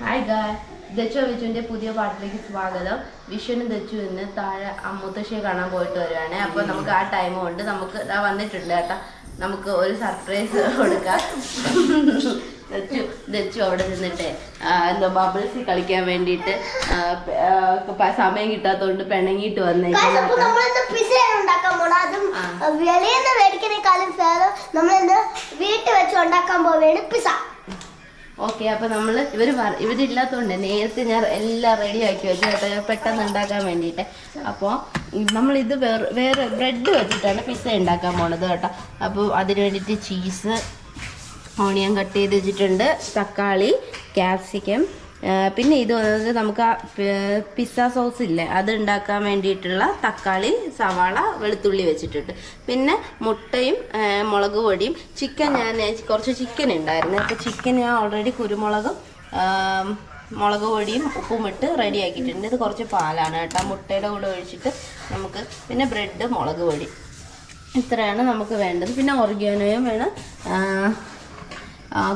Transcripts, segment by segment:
Hi ഗായ് ദച്ചു വിച്ചുവിന്റെ പുതിയ പാട്ടിലേക്ക് സ്വാഗതം. വിഷുവിന് ദച്ചു ഇന്ന് താഴെ അമ്മുത്തശ്ശിയെ കാണാൻ പോയിട്ട് വരുവാണ് അപ്പൊ നമുക്ക് ആ ടൈം കൊണ്ട് നമുക്ക് ഇതാ വന്നിട്ടുണ്ട് കേട്ടാ. നമുക്ക് ഒരു സർപ്രൈസ് കൊടുക്കാം. ദച്ചു ദച്ചു അവിടെ നിന്നിട്ട് എന്തോ ബബിൾസ് കളിക്കാൻ വേണ്ടിയിട്ട് സമയം കിട്ടാത്തതുകൊണ്ട് പിണങ്ങിയിട്ട് വന്നേക്കാം വീട്ടിൽ വെച്ച് ഉണ്ടാക്കാൻ പോവുകയാണ് പിസ ഓക്കെ അപ്പൊ നമ്മൾ ഇവർ പറ- ഇവരില്ലാത്തോണ്ട് നേരത്തെ ഞാൻ എല്ലാം റെഡി ആക്കി വെച്ചു കേട്ടോ. പെട്ടെന്ന് ഉണ്ടാക്കാൻ വേണ്ടിയിട്ട്. അപ്പോൾ നമ്മളിത് വേറെ വേറെ ബ്രെഡ് വെച്ചിട്ടാണ് പിസ്സ ഉണ്ടാക്കാൻ പോണത് കേട്ടോ. അപ്പോൾ അതിന് വേണ്ടിയിട്ട് ചീസ് ഓണിയൻ കട്ട് ചെയ്ത് വെച്ചിട്ടുണ്ട്. തക്കാളി ക്യാപ്സിക്കം പിന്നെ ഇത് വന്നത് നമുക്ക് ആ പിസ്സ സോസ് ഇല്ലേ? അത് ഉണ്ടാക്കാൻ വേണ്ടിയിട്ടുള്ള തക്കാളി സവാള വെളുത്തുള്ളി വെച്ചിട്ടുണ്ട്. പിന്നെ മുട്ടയും മുളക് പൊടിയും ചിക്കൻ ഞാൻ കുറച്ച് ചിക്കൻ ഉണ്ടായിരുന്നു. അപ്പോൾ ചിക്കൻ ഞാൻ ഓൾറെഡി കുരുമുളകും മുളക് പൊടിയും ഉപ്പും ഇട്ട് റെഡി ആക്കിയിട്ടുണ്ട്. ഇത് കുറച്ച് പാലാണ് കേട്ടോ. മുട്ടയുടെ കൂടെ ഒഴിച്ചിട്ട് നമുക്ക് പിന്നെ ബ്രെഡ് മുളക് പൊടി. ഇത്രയാണ് നമുക്ക് വേണ്ടത്. പിന്നെ ഓർഗാനോയും വേണം.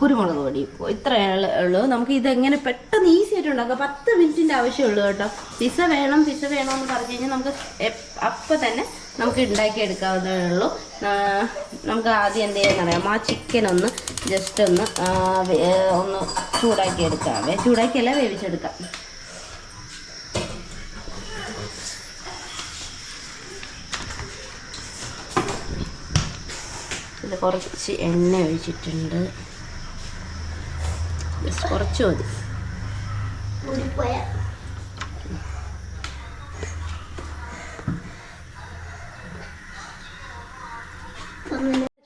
കുരുമുളക് പൊടി. ഇത്രയേ ഉള്ളൂ നമുക്ക് ഇതെങ്ങനെ പെട്ടെന്ന് ഈസി ആയിട്ട് ഉണ്ടാക്കാം. പത്ത് മിനിറ്റിന്റെ ആവശ്യമുള്ളൂ കേട്ടോ. പിസ വേണം പിസ വേണം എന്ന് പറഞ്ഞു കഴിഞ്ഞാൽ നമുക്ക് അപ്പം തന്നെ നമുക്ക് ഉണ്ടാക്കിയെടുക്കാവുന്നതേ ഉള്ളൂ. നമുക്ക് ആദ്യം എന്ത് ചെയ്യാന്നറിയാം ആ ചിക്കൻ ഒന്ന് ജസ്റ്റ് ഒന്ന് ഒന്ന് ചൂടാക്കി എടുക്കാം. ചൂടാക്കിയല്ല വേവിച്ചെടുക്കാം. കുറച്ച് എണ്ണ ഒഴിച്ചിട്ടുണ്ട്. ജസ്റ്റ് കുറച്ച് മതി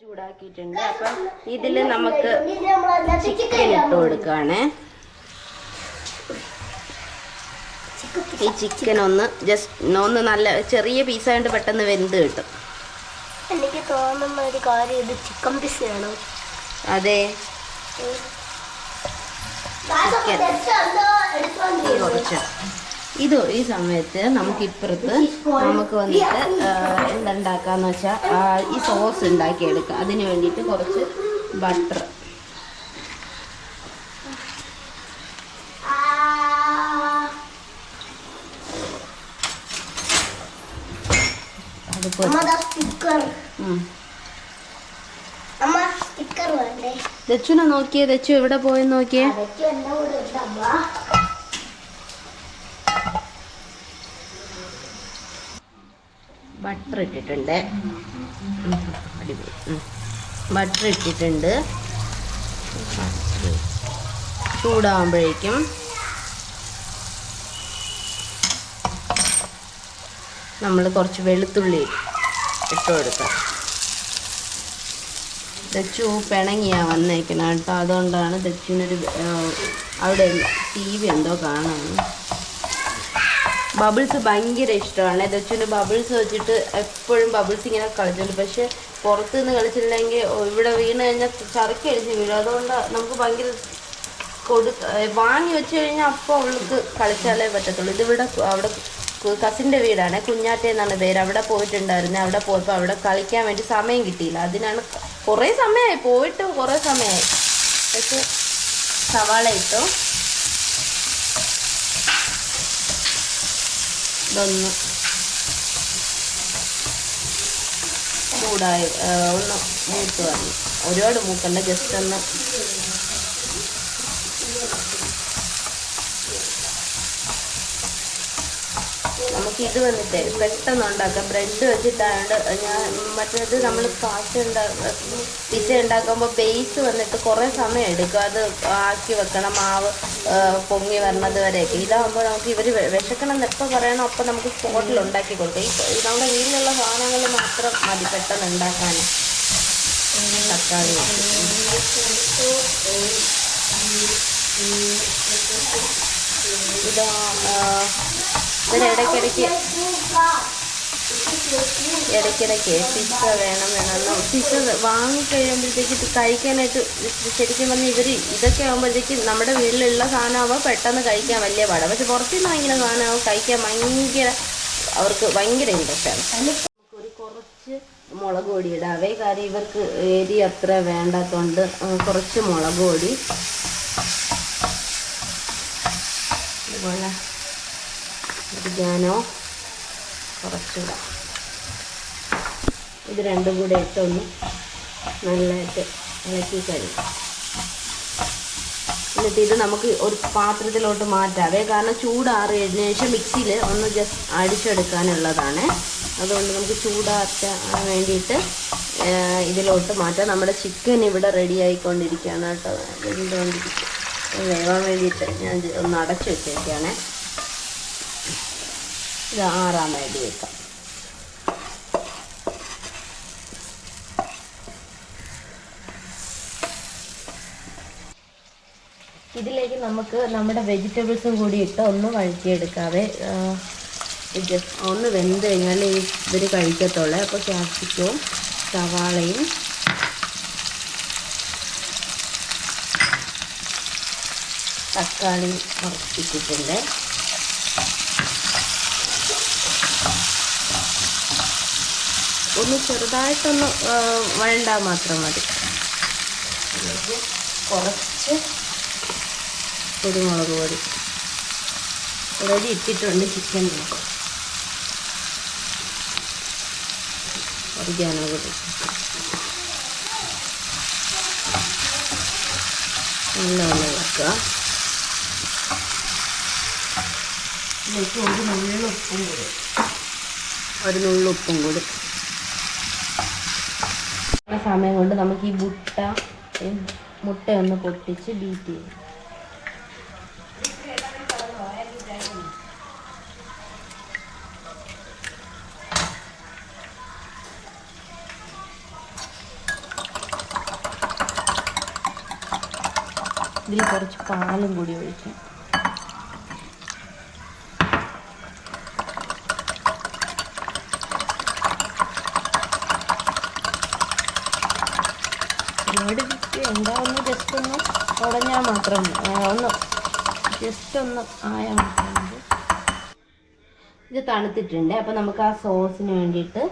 ചൂടാക്കിയിട്ടുണ്ട്. അപ്പം ഇതിൽ നമുക്ക് ചിക്കൻ ഇട്ട് കൊടുക്കുകയാണേ ഈ ചിക്കൻ ഒന്ന് ജസ്റ്റ് ഒന്ന് നല്ല ചെറിയ പീസായിട്ട് പെട്ടെന്ന് വെന്ത് കിട്ടും. എനിക്ക് തോന്നുന്ന ഒരു കാര്യം ഇത് ചിക്കൻ പിസയാണ് അതെ. ഈ കുറച്ച് ഇത് ഈ സമയത്ത് നമുക്ക് ഇപ്പുറത്ത് നമുക്ക് വന്നിട്ട് എന്തുണ്ടാക്കാന്ന് വെച്ചാൽ ഈ സോസ് ഉണ്ടാക്കി എടുക്കുക അതിന് വേണ്ടിയിട്ട് കുറച്ച് ബട്ടർ അതിപ്പോൾ അമ്മ സ്റ്റിക്കർ ഉം. അമ്മ സ്റ്റിക്കർ വേണ്ടേ ദച്ചുനെ നോക്കിയേ ദച്ചു എവിടെ പോയെന്ന് നോക്കിയേ? ബട്ടർ ഇട്ടിട്ടുണ്ട്. അടിപൊളി ബട്ടർ ഇട്ടിട്ടുണ്ട്. ചൂടാകുമ്പോഴേക്കും നമ്മൾ കുറച്ച് വെളുത്തുള്ളി ഇട്ട് കൊടുക്കാം. ദച്ചു പിണങ്ങിയാ വന്നേക്കണം കേട്ടോ. അതുകൊണ്ടാണ് ദച്ചുവിനൊരു അവിടെ ടി വി എന്തോ കാണാൻ ബബിൾസ് ഭയങ്കര ഇഷ്ടമാണ് ദച്ചുവിന് ബബിൾസ് വെച്ചിട്ട് എപ്പോഴും ബബിൾസ് ഇങ്ങനെ കളിച്ചുണ്ട്. പക്ഷെ പുറത്ത് നിന്ന് കളിച്ചില്ലെങ്കിൽ ഇവിടെ വീണ് കഴിഞ്ഞാൽ ചറുക്കി അടിച്ച് വീഴും. അതുകൊണ്ട് നമുക്ക് ഭയങ്കര കൊടു വാങ്ങി വെച്ച് കഴിഞ്ഞാൽ അപ്പോൾ അവൾക്ക് കളിച്ചാലേ പറ്റത്തുള്ളൂ. ഇതിവിടെ അവിടെ കസിന്റെ വീടാണ്. കുഞ്ഞാറ്റ എന്നാണ് പേര്. അവിടെ പോയിട്ടുണ്ടായിരുന്നു. അവിടെ പോയപ്പോൾ അവിടെ കളിക്കാൻ വേണ്ടി സമയം കിട്ടിയില്ല. അതിനാണ് കുറേ സമയമായി പോയിട്ട് കുറേ സമയമായി പക്ഷെ സവാള ഇട്ടു. ഇതൊന്ന് ചൂടായി ഒന്ന് മൂത്ത് വന്നു. ഒരുപാട് മൂക്കണ്ട ജസ്റ്റ് ഒന്ന് നമുക്ക് ഇത് വന്നിട്ട് പെട്ടെന്ന് ഉണ്ടാക്കാം. ബ്രെഡ് വെച്ചിട്ടാണ് ഞാൻ മറ്റേത് നമ്മൾ പാസ്റ്റ് ഉണ്ടാ പിസ ഉണ്ടാക്കുമ്പോൾ ബേസ് വന്നിട്ട് കുറേ സമയം എടുക്കും. അത് ആക്കി വെക്കണം മാവ് പൊങ്ങി വരണത് വരെയൊക്കെ. ഇതാകുമ്പോൾ നമുക്ക് ഇവർ വിശക്കണം എന്ന് എപ്പോൾ പറയണം അപ്പോൾ നമുക്ക് സ്പോട്ടിൽ ഉണ്ടാക്കി കൊടുക്കാം. ഈ നമ്മുടെ വീട്ടിലുള്ള സാധനങ്ങൾ മാത്രം മതി പെട്ടെന്ന് ഉണ്ടാക്കാൻ. തക്കാളി. ഇതാ ഇതിന് ഇടയ്ക്കിടയ്ക്ക് ഇടയ്ക്കിടയ്ക്ക് പിസ്സ വേണം വേണം പിസ്സ വാങ്ങിക്കഴിയുമ്പോഴത്തേക്ക് കഴിക്കാനായിട്ട് ശരിക്കും പറഞ്ഞാൽ ഇവർ ഇതൊക്കെ ആകുമ്പോഴത്തേക്ക് നമ്മുടെ വീട്ടിലുള്ള സാധനമാകുമ്പോൾ പെട്ടെന്ന് കഴിക്കാൻ വലിയ പാടാണ് പക്ഷെ പുറത്തുനിന്ന് വാങ്ങിക്കുന്ന സാധനമാകുമ്പോൾ കഴിക്കാൻ ഭയങ്കര അവർക്ക് ഭയങ്കര ഇൻട്രസ്റ്റാണ് നമുക്കൊരു കുറച്ച് മുളക് പൊടി ഇടാവേ കാര്യം ഇവർക്ക് എരി അത്ര വേണ്ടാത്തതുകൊണ്ട് കുറച്ച് മുളക് പൊടി. അതുപോലെ ഒറിഗാനോ കുറച്ചിടാം. ഇത് രണ്ടും കൂടെ ഇട്ടൊന്ന് നല്ലതായിട്ട് ഇളക്കി കഴിയും എന്നിട്ട് ഇത് നമുക്ക് ഒരു പാത്രത്തിലോട്ട് മാറ്റാവേ കാരണം ചൂടാറിയതിന് ശേഷം മിക്സിയിൽ ഒന്ന് ജസ്റ്റ് അടിച്ചെടുക്കാനുള്ളതാണ്. അതുകൊണ്ട് നമുക്ക് ചൂടാറ്റാൻ വേണ്ടിയിട്ട് ഇതിലോട്ട് മാറ്റാം. നമ്മുടെ ചിക്കൻ ഇവിടെ റെഡി ആയിക്കൊണ്ടിരിക്കുകയാണ് കേട്ടോ. വേവാൻ വേണ്ടിയിട്ട് ഞാൻ ഇത് ഒന്ന് അടച്ചു വെച്ചേക്കാണ്. ഇത് ആറാൻ വേണ്ടി വെക്കാം. ഇതിലേക്ക് നമുക്ക് നമ്മുടെ വെജിറ്റബിൾസും കൂടി ഇട്ട് ഒന്ന് വഴറ്റിയെടുക്കാതെ ഒന്ന് വെന്ത് കഴിഞ്ഞാൽ ഇവർ കഴിക്കത്തുള്ളൂ. അപ്പോൾ ക്യാപ്സിക്കവും സവാളയും തക്കാളിയും ഇട്ടിട്ടുണ്ട് ഒന്ന് ചെറുതായിട്ടൊന്ന് വഴണ്ടാൽ മാത്രം മതി. കുറച്ച് കുരുമുളക് പൊടി. ഓൾറെഡി ഇട്ടിട്ടുണ്ട് ചിക്കൻ ഒറിഗാനോ പൊടി. നല്ലപോലെ ഇളക്കുക. ഇതിലേക്ക് ഒരു നുള്ളുപ്പും കൂടി. ഒരു നുള്ളുപ്പും കൂടി. സമയം കൊണ്ട് നമുക്ക് ഈ മുട്ട മുട്ടയൊന്ന് പൊട്ടിച്ച് ബീറ്റ് ചെയ്യും. ഇതിൽ കുറച്ച് പാലും കൂടി ഒഴിക്കാം. വിറ്റ് എന്താ ജസ്റ്റ് ഒന്ന് ഉടഞ്ഞാൽ മാത്രം ഒന്ന് ജസ്റ്റ് ഒന്ന് ആയാൽ മാത്രം. മതി. ഇത് തണുത്തിട്ടുണ്ട്. അപ്പം നമുക്ക് ആ സോസിന് വേണ്ടിയിട്ട്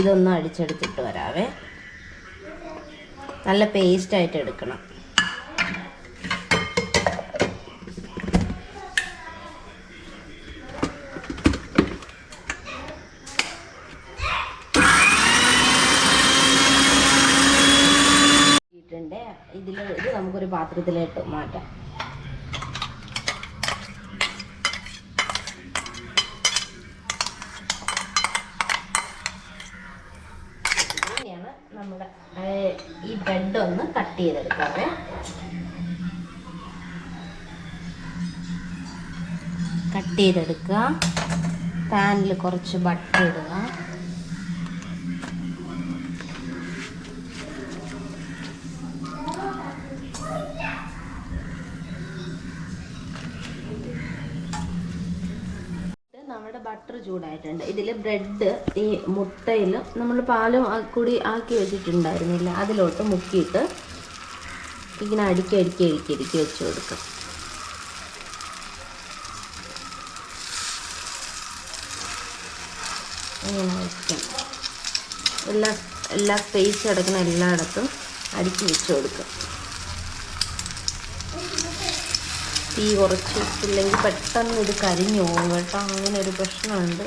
ഇതൊന്ന് അടിച്ചെടുത്തിട്ട് വരാവേ. നല്ല പേസ്റ്റായിട്ട് എടുക്കണം ഇട്ടിട്ടുണ്ട് ഇതിൽ ഇത് നമുക്കൊരു പാത്രത്തിലേക്ക് മാറ്റാം. ഇങ്ങനെയാണ് നമ്മുടെ ഈ ബ്രെഡ് ഒന്ന് കട്ട് ചെയ്തെടുക്കാവേ. കട്ട് ചെയ്തെടുക്കുക. പാനിൽ കുറച്ച് ബട്ടർ ഇടുക ഇത് നമ്മുടെ ബട്ടർ ചൂടായിട്ടുണ്ട്. ഇതിൽ ബ്രെഡ് ഈ മുട്ടയിൽ നമ്മൾ പാലും കൂടി ആക്കി വെച്ചിട്ടുണ്ടായിരുന്നില്ല. അതിലോട്ട് മുക്കിയിട്ട് ഇങ്ങനെ അടുക്കി അടുക്കി അടുക്കി അടുക്കി വെച്ച് കൊടുക്കാം. ഇങ്ങനെ എല്ലാ എല്ലാ സ്പേസ് കിടക്കുന്ന എല്ലായിടത്തും അടുക്കി വെച്ച് കൊടുക്കുക തീ കുറച്ച് വെച്ചില്ലെങ്കിൽ പെട്ടെന്ന് ഇത് കരിഞ്ഞു പോകും കേട്ടോ. അങ്ങനെ ഒരു പ്രശ്നമുണ്ട്.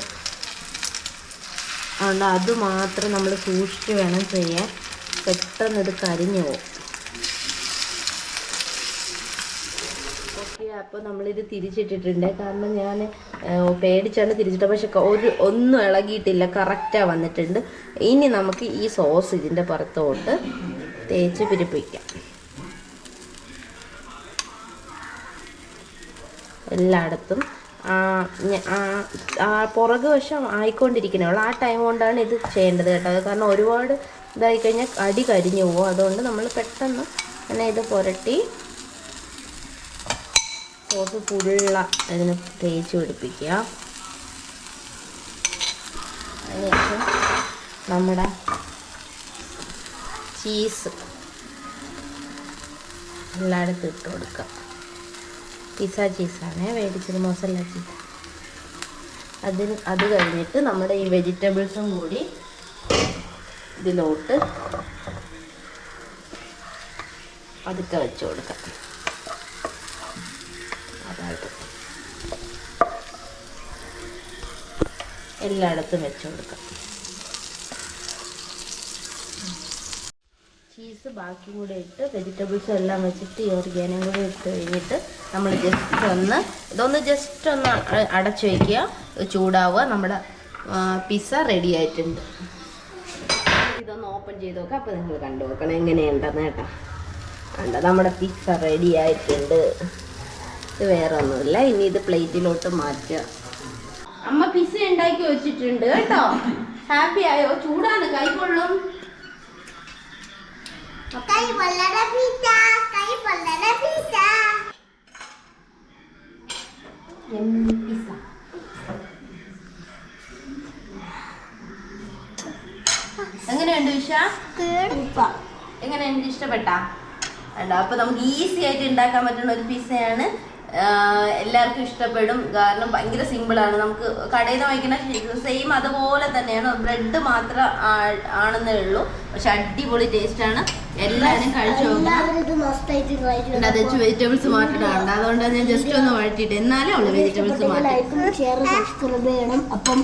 അതുകൊണ്ട് അത് മാത്രം നമ്മൾ സൂക്ഷിച്ച് വേണം ചെയ്യാൻ. പെട്ടെന്ന് ഇത് കരിഞ്ഞു പോകും. അപ്പോൾ നമ്മളിത് തിരിച്ചിട്ടിട്ടുണ്ട്. കാരണം ഞാൻ പേടിച്ചാണ് തിരിച്ചിട്ടത്. പക്ഷെ ഒരു ഒന്നും ഇളകിയിട്ടില്ല. കറക്റ്റാണ് വന്നിട്ടുണ്ട്. ഇനി നമുക്ക് ഈ സോസ് ഇതിന്റെ പുറത്തോട്ട് തേച്ച് പിടിപ്പിക്കാം എല്ലായിടത്തും. പുറകു വശം ആയിക്കൊണ്ടിരിക്കണേ ഉള്ളൂ. ആ ടൈം കൊണ്ടാണ് ഇത് ചെയ്യേണ്ടത് കേട്ടോ. അത് കാരണം ഒരുപാട് ഇതായി കഴിഞ്ഞാൽ അടി കരിഞ്ഞു പോകും. അതുകൊണ്ട് നമ്മൾ പെട്ടെന്ന് അങ്ങനെ ഇത് പുരട്ടി സോസ് ഫുള്ള ഇതിന് തേച്ച് പിടിപ്പിക്കുക. അതിനുശേഷം നമ്മുടെ ചീസ് എല്ലായിടത്തും ഇട്ട് കൊടുക്കുക. പിസ ചീസാണേ. വേടിച്ചത് മസാല ചീസ് അതിന് അത് കഴിഞ്ഞിട്ട് നമ്മുടെ ഈ വെജിറ്റബിൾസും കൂടി ഇതിലോട്ട് അതൊക്കെ വെച്ച് കൊടുക്കാം. അതായത് എല്ലായിടത്തും വെച്ച് കൊടുക്കാം. ചീസ് ബാക്കി കൂടെ ഇട്ട് വെജിറ്റബിൾസ് എല്ലാം വെച്ചിട്ട് ഈ ഓർഗാനും കൂടെ ഇട്ട് കഴിഞ്ഞിട്ട് നമ്മൾ ജസ്റ്റ് ഒന്ന് ഇതൊന്ന് ജസ്റ്റ് ഒന്ന് അടച്ചു വയ്ക്കുക ചൂടാവുക. നമ്മുടെ പിസ്സ റെഡി ആയിട്ടുണ്ട്. ഇതൊന്ന് ഓപ്പൺ ചെയ്ത് നോക്കാം. അപ്പോൾ നിങ്ങൾ കണ്ടു നോക്കണം എങ്ങനെയുണ്ടെന്ന് കേട്ടോ. കണ്ട? നമ്മുടെ പിസ്സ റെഡി ആയിട്ടുണ്ട്. ഇത് വേറെ ഒന്നുമില്ല ഇനി ഇത് പ്ലേറ്റിലോട്ട് മാറ്റുക. അമ്മ പിസ്സ ഉണ്ടാക്കി വെച്ചിട്ടുണ്ട് കേട്ടോ. ഹാപ്പി ആയോ? ചൂടാണ്. കൈകൊള്ളും എങ്ങനെയുണ്ട് വിഷ എങ്ങനെയുണ്ട് ഇഷ്ടപ്പെട്ടാ? അല്ല അപ്പൊ നമുക്ക് ഈസി ആയിട്ട് ഉണ്ടാക്കാൻ പറ്റുന്ന ഒരു പിസയാണ്. എല്ലാവർക്കും ഇഷ്ടപ്പെടും. കാരണം ഭയങ്കര സിമ്പിൾ ആണ്. നമുക്ക് കടയിൽ നിന്ന് വാങ്ങിക്കുന്ന സെയിം അതുപോലെ തന്നെയാണ്. ബ്രെഡ് മാത്രം ആണെന്നേ ഉള്ളൂ. പക്ഷെ അടിപൊളി ടേസ്റ്റ് ആണ്. എല്ലാവരും കഴിച്ചു അത് വെജിറ്റബിൾസ് മാറ്റിയിട്ടുണ്ട് അതുകൊണ്ടാണ് ഞാൻ ജസ്റ്റ് ഒന്ന് വഴറ്റിയിട്ട് എന്നാലേ അവൾ വെജിറ്റബിൾസ് മാറ്റി അപ്പം